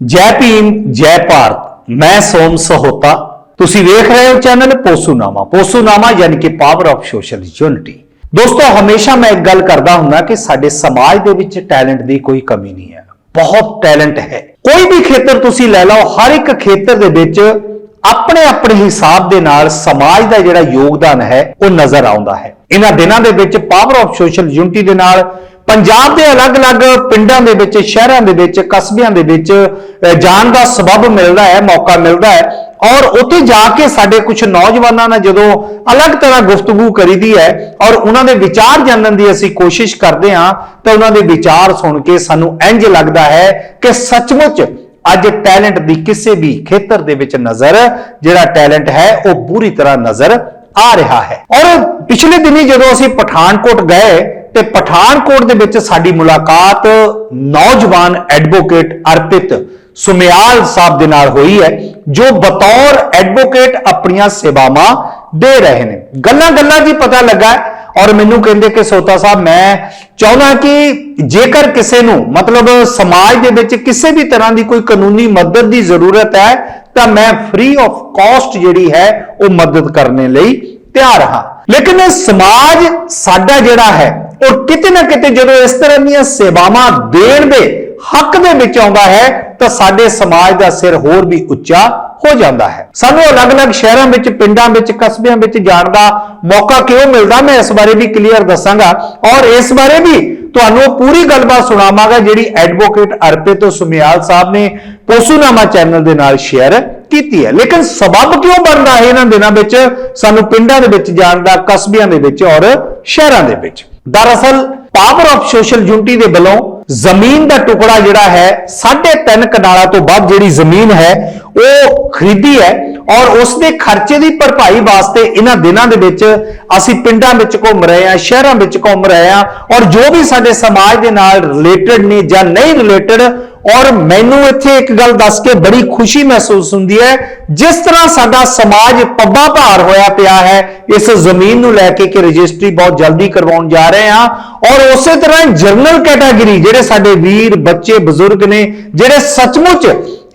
ਜੈ ਭੀਮ, ਜੈ ਭਾਰਤ। ਮੈਂ ਸੋਮ ਸਹੋਤਾ। ਤੁਸੀਂ ਵੇਖ ਰਹੇ ਹੋ ਚੈਨਲ ਪੋਸੂਨਾਮਾ। ਪੋਸੂਨਾਮਾ ਯਾਨੀ ਕਿ ਪਾਵਰ ਆਫ ਸੋਸ਼ਲ ਯੂਨਿਟੀ ਦੋਸਤੋ, ਹਮੇਸ਼ਾ ਮੈਂ ਇੱਕ ਗੱਲ ਕਰਦਾ ਹੁੰਦਾ ਕਿ ਸਾਡੇ ਸਮਾਜ ਦੇ ਵਿੱਚ ਟੈਲੈਂਟ ਦੀ ਕੋਈ ਕਮੀ ਨਹੀਂ ਹੈ। ਬਹੁਤ ਟੈਲੈਂਟ ਹੈ। ਕੋਈ ਵੀ ਖੇਤਰ ਤੁਸੀਂ ਲੈ ਲਓ, ਹਰ ਇੱਕ ਖੇਤਰ ਦੇ ਵਿੱਚ ਆਪਣੇ ਆਪਣੇ ਹਿਸਾਬ ਦੇ ਨਾਲ ਸਮਾਜ ਦਾ ਜਿਹੜਾ ਯੋਗਦਾਨ ਹੈ, ਉਹ ਨਜ਼ਰ ਆਉਂਦਾ ਹੈ। ਇਹਨਾਂ ਦਿਨਾਂ ਦੇ ਵਿੱਚ ਪਾਵਰ ਆਫ ਸੋਸ਼ਲ ਯੂਨਿਟੀ ਦੇ ਨਾਲ ਪੰਜਾਬ ਦੇ ਅਲੱਗ-ਅਲੱਗ ਪਿੰਡਾਂ ਦੇ ਵਿੱਚ, ਸ਼ਹਿਰਾਂ ਦੇ ਵਿੱਚ, ਕਸਬਿਆਂ ਦੇ ਵਿੱਚ ਜਾਣ ਦਾ ਸਬਬ ਮਿਲਦਾ ਹੈ, ਮੌਕਾ ਮਿਲਦਾ ਹੈ। ਔਰ ਉੱਥੇ ਜਾ ਕੇ ਸਾਡੇ ਕੁਝ ਨੌਜਵਾਨਾਂ ਨਾਲ ਜਦੋਂ ਅਲੱਗ ਤਰ੍ਹਾਂ ਗੁਫ਼ਤਗੂ ਕਰੀਦੀ ਹੈ ਔਰ ਉਹਨਾਂ ਦੇ ਵਿਚਾਰ ਜਾਣਨ ਦੀ ਅਸੀਂ ਕੋਸ਼ਿਸ਼ ਕਰਦੇ ਹਾਂ, ਤਾਂ ਉਹਨਾਂ ਦੇ ਵਿਚਾਰ ਸੁਣ ਕੇ ਸਾਨੂੰ ਇੰਜ ਲੱਗਦਾ ਹੈ ਕਿ ਸੱਚਮੁੱਚ ਅੱਜ ਟੈਲੈਂਟ ਦੀ ਕਿਸੇ ਵੀ ਖੇਤਰ ਦੇ ਵਿੱਚ ਨਜ਼ਰ, ਜਿਹੜਾ ਟੈਲੈਂਟ ਹੈ, ਉਹ ਪੂਰੀ ਤਰ੍ਹਾਂ ਨਜ਼ਰ ਆ ਰਿਹਾ ਹੈ। ਔਰ ਪਿਛਲੇ ਦਿਨੀ ਜਦੋਂ ਅਸੀਂ ਪਠਾਨਕੋਟ ਗਏ ਤੇ ਪਠਾਨਕੋਟ ਦੇ ਵਿੱਚ ਸਾਡੀ ਮੁਲਾਕਾਤ ਨੌਜਵਾਨ ਐਡਵੋਕੇਟ ਅਰਪਿਤ ਸੁਮਿਆਲ ਸਾਹਿਬ ਦੇ ਨਾਲ ਹੋਈ ਹੈ, ਜੋ ਬਤੌਰ ਐਡਵੋਕੇਟ ਆਪਣੀਆਂ ਸੇਵਾਵਾਂ ਦੇ ਰਹੇ ਨੇ। ਗੱਲਾਂ ਗੱਲਾਂ ਦੀ ਪਤਾ ਲੱਗਾ ਔਰ ਮੈਨੂੰ ਕਹਿੰਦੇ ਕਿ ਸੋਤਾ ਸਾਹਿਬ, ਮੈਂ ਚਾਹੁੰਦਾ ਕਿ ਜੇਕਰ ਕਿਸੇ ਨੂੰ, ਮਤਲਬ ਸਮਾਜ ਦੇ ਵਿੱਚ ਕਿਸੇ ਵੀ ਤਰ੍ਹਾਂ ਦੀ ਕੋਈ ਕਾਨੂੰਨੀ ਮਦਦ ਦੀ ਜ਼ਰੂਰਤ ਹੈ, ਤਾਂ ਮੈਂ ਫ੍ਰੀ ਆਫ ਕਾਸਟ ਜਿਹੜੀ ਹੈ, ਉਹ ਮਦਦ ਕਰਨ ਲਈ ਤਿਆਰ ਹਾਂ। ਲੇਕਿਨ ਇਹ ਸਮਾਜ ਸਾਡਾ ਜਿਹੜਾ ਹੈ ਉਹ ਕਿਤੇ ਨਾ ਕਿਤੇ ਜਦੋਂ ਇਸ ਤਰ੍ਹਾਂ ਦੀਆਂ ਸੇਵਾਵਾਂ ਦੇਣ ਦੇ ਹੱਕ ਦੇ ਵਿੱਚ ਆਉਂਦਾ ਹੈ, ਤਾਂ ਸਾਡੇ ਸਮਾਜ ਦਾ ਸਿਰ ਹੋਰ ਵੀ ਉੱਚਾ ਹੋ ਜਾਂਦਾ ਹੈ। ਸਾਨੂੰ ਅਲੱਗ-ਅਲੱਗ ਸ਼ਹਿਰਾਂ ਵਿੱਚ, ਪਿੰਡਾਂ ਵਿੱਚ, ਕਸਬਿਆਂ ਵਿੱਚ ਜਾਣ ਦਾ ਮੌਕਾ ਕਿਉਂ ਮਿਲਦਾ? ਮੈਂ ਇਸ ਬਾਰੇ ਵੀ ਕਲੀਅਰ ਦੱਸਾਂਗਾ। ਔਰ ਇਸ ਬਾਰੇ ਵੀ ਤੁਹਾਨੂੰ ਪੂਰੀ ਗੱਲਬਾਤ ਸੁਣਾਵਾਂਗਾ, ਜਿਹੜੀ ਐਡਵੋਕੇਟ ਅਰਪਿਤ ਸੁਮਿਆਲ ਸਾਹਿਬ ਨੇ ਪੋਸੂਨਾਮਾ ਚੈਨਲ ਦੇ ਨਾਲ ਸ਼ੇਅਰ ਕੀਤੀ ਹੈ। ਲੇਕਿਨ ਸਬਬ ਕਿਉਂ ਬਣਦਾ ਹੈ ਇਹਨਾਂ ਦਿਨਾਂ ਵਿੱਚ? ਸਾਨੂੰ ਪਿੰਡਾਂ ਦੇ ਵਿੱਚ ਜਾਣ ਦਾ, ਕਸਬਿਆਂ ਦੇ ਵਿੱਚ ਔਰ ਸ਼ਹਿਰਾਂ ਦੇ ਵਿੱਚ। ਦਰਅਸਲ ਪਾਵਰ ਆਫ ਸੋਸ਼ਲ ਯੂਨਿਟੀ ਦੇ ਵੱਲੋਂ ਜ਼ਮੀਨ ਦਾ ਟੁਕੜਾ ਜਿਹੜਾ ਹੈ 3.5 ਕਨਾਲਾਂ ਤੋਂ ਵੱਧ ਜਿਹੜੀ ਜ਼ਮੀਨ ਹੈ, ਉਹ ਖਰੀਦੀ ਹੈ ਔਰ ਉਸ ਦੇ ਖਰਚੇ ਦੀ ਭਰਪਾਈ ਵਾਸਤੇ ਇਹਨਾਂ ਦਿਨਾਂ ਦੇ ਵਿੱਚ ਅਸੀਂ ਪਿੰਡਾਂ ਵਿੱਚ ਘੁੰਮ ਰਹੇ ਹਾਂ, ਸ਼ਹਿਰਾਂ ਵਿੱਚ ਘੁੰਮ ਰਹੇ ਹਾਂ ਔਰ ਜੋ ਵੀ ਸਾਡੇ ਸਮਾਜ ਦੇ ਨਾਲ ਰਿਲੇਟਡ ਨੇ ਜਾਂ ਨਹੀਂ ਰਿਲੇਟਡ ਔਰ ਮੈਨੂੰ ਇੱਥੇ ਇੱਕ ਗੱਲ ਦੱਸ ਕੇ ਬੜੀ ਖੁਸ਼ੀ ਮਹਿਸੂਸ ਹੁੰਦੀ ਹੈ, ਜਿਸ ਤਰ੍ਹਾਂ ਸਾਡਾ ਸਮਾਜ ਪੱਬਾ ਭਾਰ ਹੋਇਆ ਪਿਆ ਹੈ, ਇਸ ਜ਼ਮੀਨ ਨੂੰ ਲੈ ਕੇ ਕਿ ਰਜਿਸਟਰੀ ਬਹੁਤ ਜਲਦੀ ਕਰਵਾਉਣ ਜਾ ਰਹੇ ਹਾਂ, ਔਰ ਉਸੇ ਤਰ੍ਹਾਂ ਜਰਨਲ ਕੈਟਾਗਰੀ ਜਿਹੜੇ ਸਾਡੇ ਵੀਰ, ਬੱਚੇ, ਬਜ਼ੁਰਗ ਨੇ, ਜਿਹੜੇ ਸੱਚਮੁੱਚ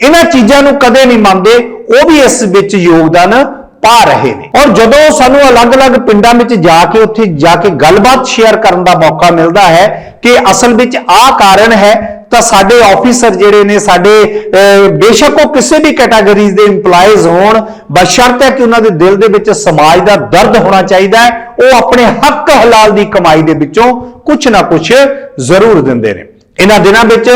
ਇਹਨਾਂ ਚੀਜ਼ਾਂ ਨੂੰ ਕਦੇ ਨਹੀਂ ਮੰਨਦੇ, ਉਹ ਵੀ ਇਸ ਵਿੱਚ ਯੋਗਦਾਨ ਪਾ ਰਹੇ ਨੇ। ਔਰ ਜਦੋਂ ਸਾਨੂੰ ਅਲੱਗ-ਅਲੱਗ ਪਿੰਡਾਂ ਵਿੱਚ ਜਾ ਕੇ ਉੱਥੇ ਜਾ ਕੇ ਗੱਲਬਾਤ ਸ਼ੇਅਰ ਕਰਨ ਦਾ ਮੌਕਾ ਮਿਲਦਾ ਹੈ ਕਿ ਅਸਲ ਵਿੱਚ ਆਹ ਕਾਰਨ ਹੈ ਤਾਂ ਸਾਡੇ ਆਫੀਸਰ ਜਿਹੜੇ ਨੇ ਸਾਡੇ ਅਹ, ਬੇਸ਼ੱਕ ਉਹ ਕਿਸੇ ਵੀ ਕੈਟਾਗਰੀਜ਼ ਦੇ EMPLOYEES ਹੋਣ ਬਸ਼ਰਤ ਹੈ ਕਿ ਉਹਨਾਂ ਦੇ ਦਿਲ ਦੇ ਵਿੱਚ ਸਮਾਜ ਦਾ ਦਰਦ ਹੋਣਾ ਚਾਹੀਦਾ ਹੈ ਉਹ ਆਪਣੇ ਹੱਕ ਹਲਾਲ ਦੀ ਕਮਾਈ ਦੇ ਵਿੱਚੋਂ ਕੁਝ ਨਾ ਕੁਝ ਜ਼ਰੂਰ ਦਿੰਦੇ ਨੇ। ਇਹਨਾਂ ਦਿਨਾਂ ਵਿੱਚ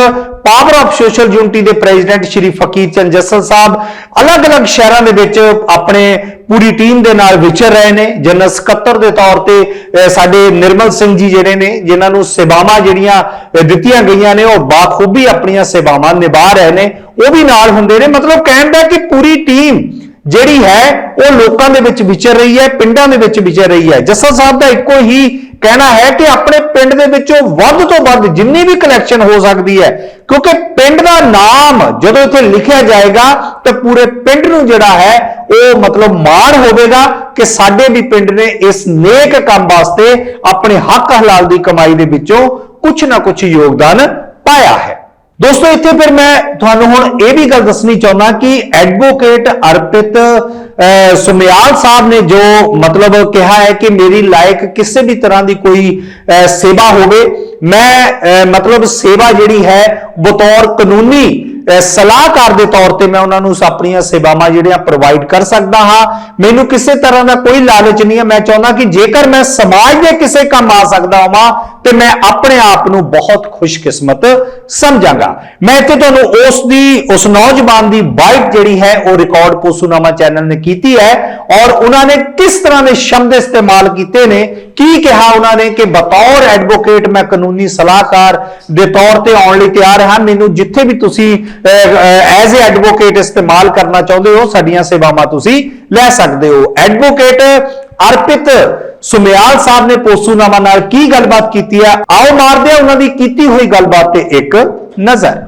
ਪਾਵਰ ਆਫ ਸੋਸ਼ਲ ਯੂਨਿਟੀ ਦੇ ਪ੍ਰੈਜ਼ੀਡੈਂਟ ਸ਼੍ਰੀ ਫਕੀਰ ਚੰਦ ਜੱਸਲ ਸਾਹਿਬ ਅਲੱਗ-ਅਲੱਗ ਸ਼ਹਿਰਾਂ ਦੇ ਵਿੱਚ ਆਪਣੇ ਪੂਰੀ ਟੀਮ ਦੇ ਨਾਲ ਵਿਚਰ ਰਹੇ ਨੇ। ਜਨਰਲ ਸਕੱਤਰ ਦੇ ਤੌਰ ਤੇ ਸਾਡੇ ਨਿਰਮਲ ਸਿੰਘ ਜੀ ਜਿਹੜੇ ਨੇ, ਜਿਨ੍ਹਾਂ ਨੂੰ ਸੇਵਾਵਾਂ ਜਿਹੜੀਆਂ ਦਿੱਤੀਆਂ ਗਈਆਂ ਨੇ, ਉਹ ਬਾਖੂਬੀ ਆਪਣੀਆਂ ਸੇਵਾਵਾਂ ਨਿਭਾ ਰਹੇ ਨੇ। ਉਹ ਵੀ ਨਾਲ ਹੁੰਦੇ ਨੇ। ਮਤਲਬ ਕਹਿਣ ਦਾ ਕਿ ਪੂਰੀ ਟੀਮ ਜਿਹੜੀ ਹੈ, ਉਹ ਲੋਕਾਂ ਦੇ ਵਿੱਚ ਵਿਚਰ ਰਹੀ ਹੈ, ਪਿੰਡਾਂ ਦੇ ਵਿੱਚ ਵਿਚਰ ਰਹੀ ਹੈ। ਜੱਸਲ ਸਾਹਿਬ ਦਾ ਇੱਕੋ ਹੀ ਕਹਿਣਾ ਹੈ ਕਿ ਆਪਣੇ ਪਿੰਡ ਦੇ ਵਿੱਚੋਂ ਵੱਧ ਤੋਂ ਵੱਧ ਜਿੰਨੀ ਵੀ ਕਲੈਕਸ਼ਨ ਹੋ ਸਕਦੀ ਹੈ, ਕਿਉਂਕਿ ਪਿੰਡ ਦਾ ਨਾਮ ਜਦੋਂ ਇੱਥੇ ਲਿਖਿਆ ਜਾਏਗਾ, ਤਾਂ ਪੂਰੇ ਪਿੰਡ ਨੂੰ ਜਿਹੜਾ ਹੈ, ਉਹ ਮਤਲਬ ਮਾਣ ਹੋਵੇਗਾ ਕਿ ਸਾਡੇ ਵੀ ਪਿੰਡ ਨੇ ਇਸ ਨੇਕ ਕੰਮ ਵਾਸਤੇ ਆਪਣੇ ਹੱਕ ਹਲਾਲ ਦੀ ਕਮਾਈ ਦੇ ਵਿੱਚੋਂ ਕੁਝ ਨਾ ਕੁਝ ਯੋਗਦਾਨ ਪਾਇਆ ਹੈ। ਦੋਸਤੋ, ਇੱਥੇ ਫਿਰ ਮੈਂ ਤੁਹਾਨੂੰ ਹੁਣ ਇਹ ਵੀ ਗੱਲ ਦੱਸਣੀ ਚਾਹੁੰਦਾ ਕਿ ਐਡਵੋਕੇਟ ਅਰਪਿਤ ਸੁਮਿਆਲ ਸਾਹਿਬ ਨੇ ਜੋ ਮਤਲਬ ਕਿਹਾ ਹੈ ਕਿ ਮੇਰੀ ਲਾਇਕ ਕਿਸੇ ਵੀ ਤਰ੍ਹਾਂ ਦੀ ਕੋਈ ਸੇਵਾ ਹੋਵੇ, ਮੈਂ ਮਤਲਬ ਸੇਵਾ ਜਿਹੜੀ ਹੈ, ਬਤੌਰ ਕਾਨੂੰਨੀ ਸਲਾਹਕਾਰ ਦੇ ਤੌਰ ਤੇ ਮੈਂ ਉਹਨਾਂ ਨੂੰ ਆਪਣੀਆਂ ਸੇਵਾਵਾਂ ਜਿਹੜੀਆਂ ਪ੍ਰੋਵਾਈਡ ਕਰ ਸਕਦਾ ਹਾਂ। ਮੈਨੂੰ ਕਿਸੇ ਤਰ੍ਹਾਂ ਦਾ ਕੋਈ ਲਾਲਚ ਨਹੀਂ ਹੈ। ਮੈਂ ਚਾਹੁੰਦਾ ਕਿ ਜੇਕਰ ਮੈਂ ਸਮਾਜ ਦੇ ਕਿਸੇ ਕੰਮ ਆ ਸਕਦਾ ਹਾਂ ਤੇ ਮੈਂ ਆਪਣੇ ਆਪ ਨੂੰ ਬਹੁਤ ਖੁਸ਼ਕਿਸਮਤ ਸਮਝਾਂਗਾ। ਮੈਂ ਇੱਥੇ ਤੁਹਾਨੂੰ ਉਸ ਦੀ, ਉਸ ਨੌਜਵਾਨ ਦੀ ਬਾਈਟ ਜਿਹੜੀ ਹੈ, ਉਹ ਰਿਕਾਰਡ ਪੋਸੂਨਾਮਾ ਚੈਨਲ ਨੇ ਕੀਤੀ ਹੈ ਔਰ ਉਹਨਾਂ ਨੇ ਕਿਸ ਤਰ੍ਹਾਂ ਦੇ ਸ਼ਬਦ ਇਸਤੇਮਾਲ ਕੀਤੇ ਨੇ? ਕੀ ਕਿਹਾ ਉਹਨਾਂ ਨੇ ਕਿ ਬਤੌਰ ਐਡਵੋਕੇਟ ਮੈਂ ਕਾਨੂੰਨੀ ਸਲਾਹਕਾਰ ਦੇ ਤੌਰ ਤੇ ਆਉਣ ਲਈ ਤਿਆਰ ਹਾਂ? ਮੈਨੂੰ ਜਿੱਥੇ ਵੀ ਤੁਸੀਂ ਐਜ਼ ਅ ਐਡਵੋਕੇਟ ਇਸਤੇਮਾਲ ਕਰਨਾ ਚਾਹੁੰਦੇ ਹੋ, ਸਾਡੀਆਂ ਸੇਵਾਵਾਂ ਤੁਸੀਂ ਲੈ ਸਕਦੇ ਹੋ। ਐਡਵੋਕੇਟ ਅਰਪਿਤ ਸੁਮਿਆਲ ਸਾਹਿਬ ਨੇ ਪੋਸੂਨਾਮਾ ਨਾਲ ਕੀ ਗੱਲਬਾਤ ਕੀਤੀ ਹੈ? ਆਓ ਮਾਰਦੇ ਆ ਉਹਨਾਂ ਦੀ ਕੀਤੀ ਹੋਈ ਗੱਲਬਾਤ ਤੇ ਇੱਕ ਨਜ਼ਰ।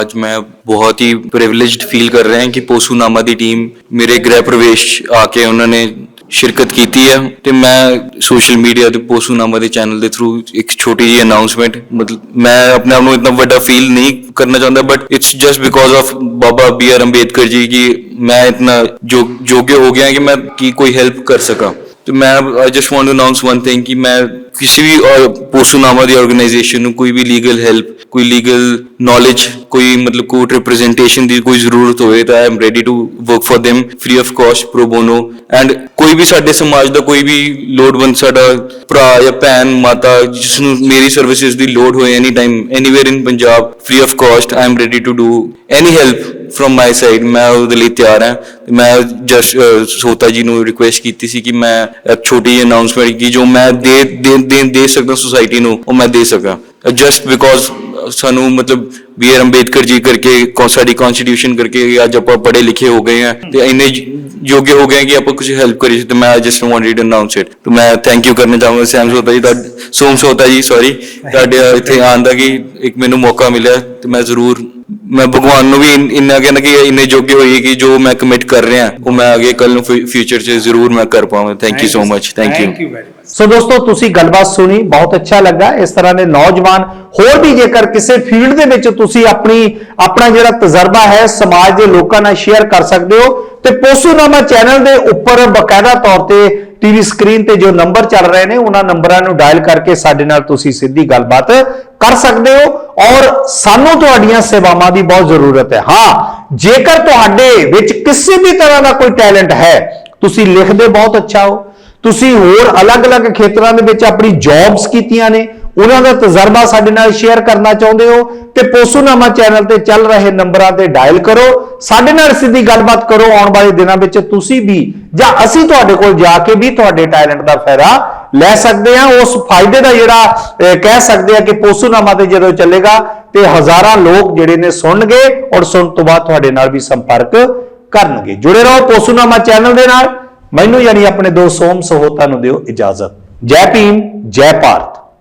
ਅੱਜ ਮੈਂ ਬਹੁਤ ਹੀ ਪ੍ਰਿਵਿਲੇਜਡ ਫੀਲ ਕਰ ਰਿਹਾ ਹਾਂ ਕਿ ਪੋਸੂਨਾਮਾ ਦੀ ਟੀਮ ਮੇਰੇ ਗ੍ਰਹਿ ਪ੍ਰਵੇਸ਼ ਆ ਕੇ ਉਹਨਾਂ ਨੇ ਸ਼ਿਰਕਤ ਕੀਤੀ ਹੈ ਤੇ ਮੈਂ ਸੋਸ਼ਲ ਮੀਡੀਆ ਤੇ ਪੋਸੂਨਾਮਾ ਦੇ ਚੈਨਲ ਦੇ ਥਰੂ ਇੱਕ ਛੋਟੀ ਜਿਹੀ ਅਨਾਉਂਸਮੈਂਟ ਮਤਲਬ ਮੈਂ ਆਪਣੇ ਆਪ ਨੂੰ ਇਤਨਾ ਵੱਡਾ ਫੀਲ ਨਹੀਂ ਕਰਨਾ ਚਾਹੁੰਦਾ but it's just because of Baba B R Ambedkar ji ਕਿ ਮੈਂ ਇਤਨਾ ਜੋ ਯੋग्य ਹੋ ਗਿਆ ਕਿ ਮੈਂ ਕੀ ਕੋਈ ਹੈਲਪ ਕਰ ਸਕਾਂ। ਤੇ ਮੈਂ I just want to announce one thing ਕਿ ਮੈਂ ਕਿਸੇ ਵੀ ਪੋਸੂਨਾਮਾ ਦੀ ਆਰਗੇਨਾਈਜੇਸ਼ਨ ਨੂੰ ਕੋਈ ਵੀ ਲੀਗਲ ਹੈਲਪ ਕੋਈ ਲੀਗਲ ਨੌਲੇਜ ਕੋਈ ਮਤਲਬ ਕੋਰਟ ਰਿਪਰੈਜ਼ੈਂਟੇਸ਼ਨ ਦੀ ਕੋਈ ਜ਼ਰੂਰਤ ਹੋਵੇ ਤਾਂ I am ready to work for them free of cost pro bono and ਕੋਈ ਵੀ ਸਾਡੇ ਸਮਾਜ ਦਾ ਕੋਈ ਵੀ ਲੋੜਵੰਦ ਸਾਡਾ ਭਰਾ ਜਾਂ ਭੈਣ, ਮਾਤਾ, ਜਿਸ ਨੂੰ ਮੇਰੀ ਸਰਵਿਸਿਜ਼ ਦੀ ਲੋੜ ਹੋਏ any time anywhere in Punjab free of cost I am ready to do any help from my side ਮੈਂ ਉਹਦੇ ਲਈ ਤਿਆਰ ਹਾਂ। ਮੈਂ ਜਸ ਸੋਤਾ ਜੀ ਨੂੰ ਰਿਕੁਐਸਟ ਕੀਤੀ ਸੀ ਕਿ ਮੈਂ ਛੋਟੀ ਜਿਹੀ ਅਨਾਉਂਸਮੈਂਟ ਕੀ ਜੋ ਮੈਂ ਦੇ ਦੇ, ਦੇ- ਸਕਦਾ ਸੁਸਾਇਟੀ ਨੂੰ, ਉਹ ਮੈਂ ਦੇ ਸਕਾਂ ਜਸਟ ਬਿਕੋਜ਼ ਸਾਨੂੰ ਮਤਲਬ ਬੀ ਆਰ ਅੰਬੇਦਕਰ ਜੀ ਕਰਕੇ ਸਾਡੀ ਕਨਸਟੀਟਿਊਸ਼ਨ ਕਰਕੇ ਅੱਜ ਆਪਾਂ ਪੜੇ ਲਿਖੇ ਹੋ ਗਏ ਆ ਤੇ ਇੰਨੇ ਯੋਗ ਹੋ ਗਏ ਕਿ ਆਪਾਂ ਕੁਝ ਹੈਲਪ ਕਰੀ ਤੇ ਮੈਂ just wanted to announce it ਤੇ ਮੈਂ ਥੈਂਕ ਯੂ ਕਰਨਾ ਚਾਹੁੰਦਾ ਸੈਮ ਸੋਤਾ ਜੀ ਦਾ, ਸੋਮ ਸੋਤਾ ਜੀ ਸੌਰੀ ਤੁਹਾਡੇ ਇੱਥੇ ਆਉਣ ਦਾ ਕਿ ਇੱਕ ਮੈਨੂੰ ਮੌਕਾ ਮਿਲਿਆ ਤੇ ਮੈਂ ਜ਼ਰੂਰ ਮੈਂ ਭਗਵਾਨ ਨੂੰ ਵੀ ਇਨ- ਕਹਿਣਾ ਕਿ ਇੰਨੇ ਜੋਗੇ ਹੋਈਏ ਕਿ ਜੋ ਮੈਂ ਕਮਿਟ ਕਰ ਰਿਹਾ ਉਹ ਮੈਂ ਅੱਗੇ ਕੱਲ ਨੂੰ ਫਿਊਚਰ 'ਚ ਜ਼ਰੂਰ ਮੈਂ ਕਰ ਪਾਵਾਂ thank you so much thank you so ਦੋਸਤੋ, ਤੁਸੀਂ ਗੱਲਬਾਤ ਸੁਣੀ, ਬਹੁਤ ਅੱਛਾ ਲੱਗਾ। ਇਸ ਤਰ੍ਹਾਂ ਦੇ ਨੌਜਵਾਨ ਹੋਰ ਵੀ ਜੇਕਰ ਕਿਸੇ ਫੀਲਡ ਦੇ ਵਿੱਚ ਤੁਸੀਂ ਆਪਣੀ, ਆਪਣਾ ਜਿਹੜਾ ਤਜਰਬਾ ਹੈ, ਸਮਾਜ ਦੇ ਲੋਕਾਂ ਨਾਲ ਸ਼ੇਅਰ ਕਰ ਸਕਦੇ ਹੋ, ਤੇ ਪੋਸੂਨਾਮਾ ਚੈਨਲ ਦੇ ਉੱਪਰ ਬਕਾਇਦਾ ਤੌਰ ਤੇ ਟੀਵੀ ਸਕਰੀਨ ਤੇ ਜੋ ਨੰਬਰ ਚੱਲ ਰਹੇ ਨੇ, ਉਹਨਾਂ ਨੰਬਰਾਂ ਨੂੰ ਡਾਇਲ ਕਰਕੇ ਸਾਡੇ ਨਾਲ ਤੁਸੀਂ ਸਿੱਧੀ ਗੱਲਬਾਤ ਕਰ ਸਕਦੇ ਹੋ ਔਰ ਸਾਨੂੰ ਤੁਹਾਡੀਆਂ ਸੇਵਾਵਾਂ ਦੀ ਬਹੁਤ ਜ਼ਰੂਰਤ ਹੈ। ਹਾਂ, ਜੇਕਰ ਤੁਹਾਡੇ ਵਿੱਚ ਕਿਸੇ ਵੀ ਤਰ੍ਹਾਂ ਦਾ ਕੋਈ ਟੈਲੈਂਟ ਹੈ, ਤੁਸੀਂ ਲਿਖਦੇ ਬਹੁਤ ਅੱਛਾ ਹੋ ਤੁਸੀਂ ਹੋਰ ਅਲੱਗ-ਅਲੱਗ ਖੇਤਰਾਂ ਦੇ ਵਿੱਚ ਆਪਣੀ ਜੌਬਸ ਕੀਤੀਆਂ ਨੇ, ਉਹਨਾਂ ਦਾ ਤਜਰਬਾ ਸਾਡੇ ਨਾਲ ਸ਼ੇਅਰ ਕਰਨਾ ਚਾਹੁੰਦੇ ਹੋ ਤੇ ਪੋਸੂਨਾਮਾ ਚੈਨਲ ਤੇ ਚੱਲ ਰਹੇ ਨੰਬਰਾਂ ਤੇ ਡਾਇਲ ਕਰੋ। ਸਾਡੇ ਨਾਲ ਸਿੱਧੀ ਗੱਲਬਾਤ ਕਰੋ, ਆਉਣ ਵਾਲੇ ਦਿਨਾਂ ਵਿੱਚ ਤੁਸੀਂ ਵੀ, ਜਾਂ ਅਸੀਂ ਤੁਹਾਡੇ ਕੋਲ ਜਾ ਕੇ ਵੀ ਤੁਹਾਡੇ ਟੈਲੈਂਟ ਦਾ ਫਾਇਦਾ ਲੈ ਸਕਦੇ ਹਾਂ। ਉਸ ਫਾਇਦੇ ਦਾ ਜਿਹੜਾ ਕਹਿ ਸਕਦੇ ਆ ਕਿ ਪੋਸੂਨਾਮਾ ਤੇ ਜਦੋਂ ਚੱਲੇਗਾ ਤੇ ਹਜ਼ਾਰਾਂ ਲੋਕ ਜਿਹੜੇ ਨੇ ਸੁਣਨਗੇ ਔਰ ਸੁਣਨ ਤੋਂ ਬਾਅਦ ਤੁਹਾਡੇ ਨਾਲ ਵੀ ਸੰਪਰਕ ਕਰਨਗੇ। ਜੁੜੇ ਰਹੋ ਪੋਸੂਨਾਮਾ ਚੈਨਲ ਦੇ ਨਾਲ। ਮੈਨੂੰ ਯਾਨੀ ਆਪਣੇ ਦੋਸਤ ਸੋਮ ਸਹੋਤਾ ਨੂੰ ਦਿਓ ਇਜਾਜ਼ਤ। ਜੈ ਭੀਮ ਜੈ ਭਾਰਤ।